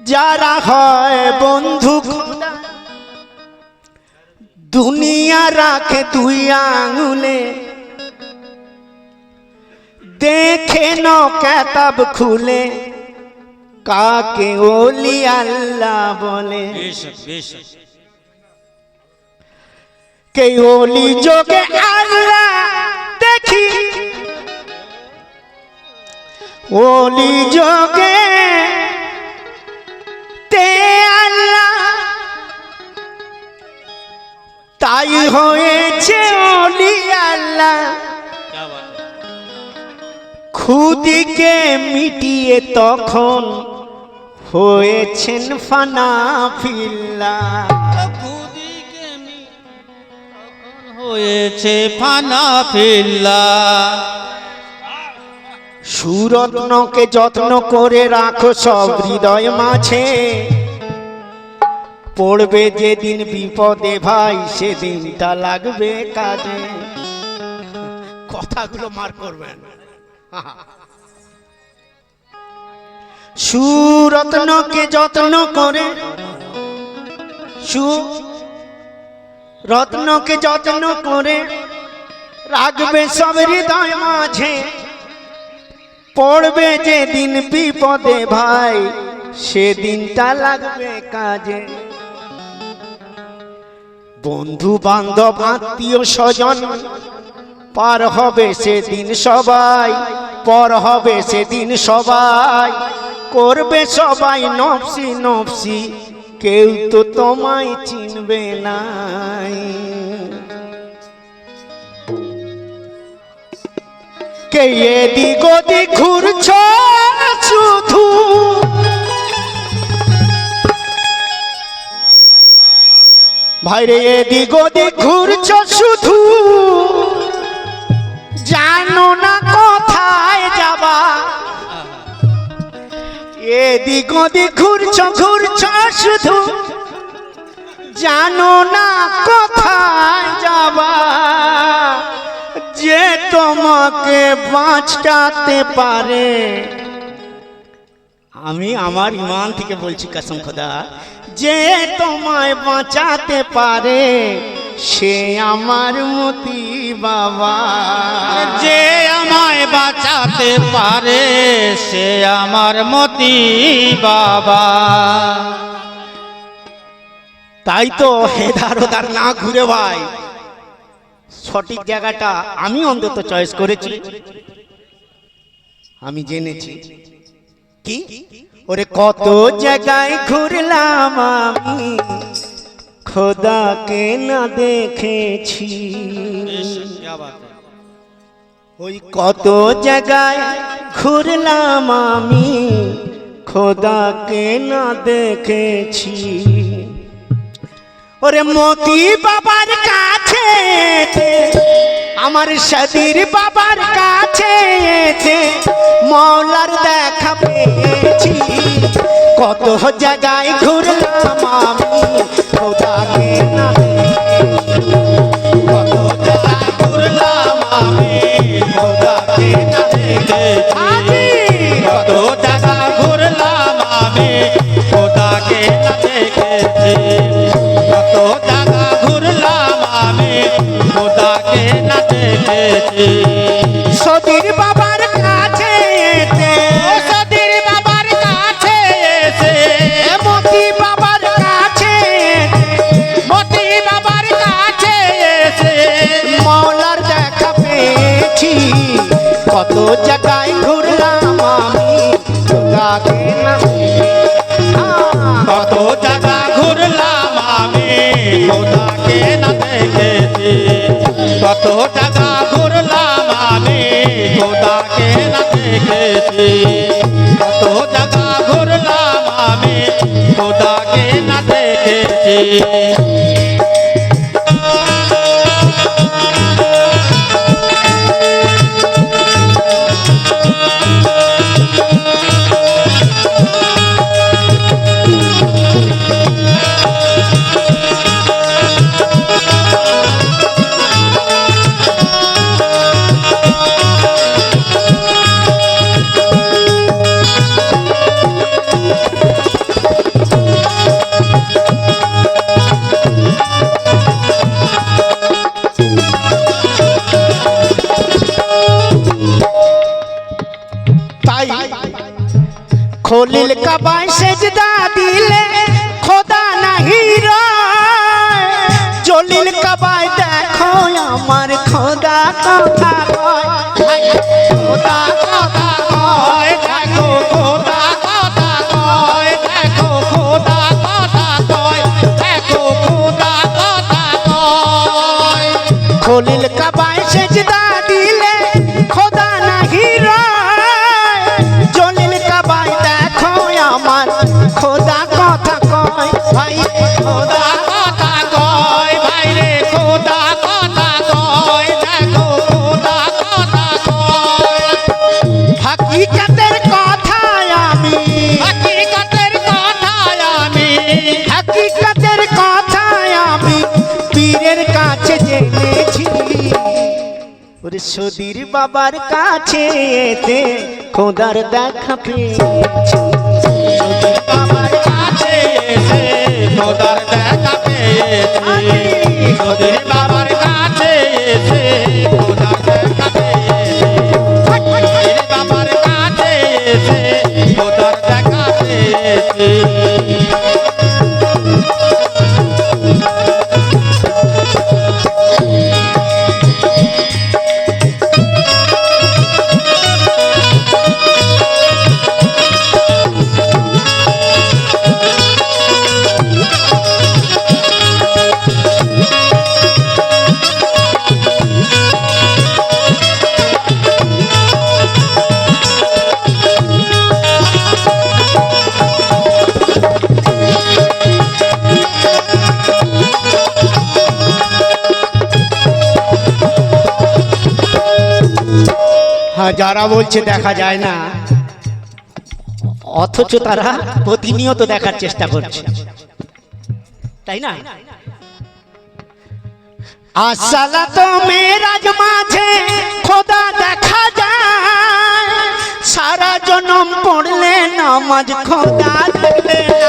যারা হয় বন্ধু দুনিয়া রাখে তুই আঙুলে। দেখে ন কেতাব খুলে কাকে ওলি আল্লাহ বলে? কে ওলি যোগে আল্লাহ দেখি ওলি যোগে খুদিকে মিটিয়ে তখন হয়েছেন ফানা ফিল্লা। খুদিকে তখন হয়েছে ফানা ফিল্লা। সুরত্নকে যত্ন করে রাখো সব হৃদয় মাঝে। পড়বে যেদিন বিপদে ভাই সেদিনটা লাগবে কাজে। কথাগুলো মার করবেন। সুরত্নকে যত্ন করে। সু রত্নকে যত্ন করে। রাখবে সব হৃদয় মাঝে। পড়বে যেদিন বিপদে ভাই, সেদিনটা লাগবে কাজে। বন্ধু বান্ধব আত্মীয় স্বজন পার হবে সেদিন সবাই, পর হবে সেদিন সবাই। করবে সবাই নফসি নফসি, কেউ তো তোমায় চিনবে নাই। কে এদিক ওদিক ঘুরছ শুধু? ভাইরে এদিক ওদিক ঘুরছ শুধু? এদিক ওদিক ঘুরছ ঘুরছ শুধু। জানো না কোথায় যাবা? যে তোমাকে বাঁচাতে পারে। আমি আমার ইমান থেকে বলছি, কসম খোদা, যে তোমায় বাঁচাতে পারে সে আমার মতি বাবা। যে আমায় বাঁচাতে পারে সে আমার মতি বাবা। তাই তো হেদার ওদার না ঘুরে ভাই। সঠিক জায়গাটা আমি অন্তত চয়েস করেছি। আমি জেনেছি। কি? ওরে কত জায়গায় ঘুরলাম আমি। খোদা কে না দেখেছি। ওই কত জায়গায় ঘুরলাম আমি খোদা কে না দেখেছি। ওরে মতি বাবার কাছে আমার সাদির বাবার কাছে মৌলার দেখা পেয়েছি। কত জায়গায় ঘুরলাম আমি খোদাকে না না দেখেছি কত খোদাকে না দেখেছি কত দেখেছি জায়গায় ঘুরলাম আমি খোদাকে না কত জায়গা ঘুরলাম আমি খোদাকে না দেখেছি। কত জায়গা ঘুরলাম আমি খোদাকে না দেখেছি। কত জায়গা ঘুরলাম আমি খোদাকে না দেখেছি। কাবায় সেজদা দিলে খোদা নাহি চলিল কাবায় দেখো আমার খোদা কথা কয় খোদা সদীর বাবার কাছে এতে খোদার দেখা পেয়েছি। বাবার কাছে বাবার কাছে খোদার দেখা হ্যাঁ যারা বলছে দেখা যায় না। অথচ তারা প্রতিনিয়ত দেখার চেষ্টা করছে। তাই না? আসলা তো মেরাজ মাঝে খোদা দেখা যায়। সারা জনম পড়লে নামাজ খোদা দেখলে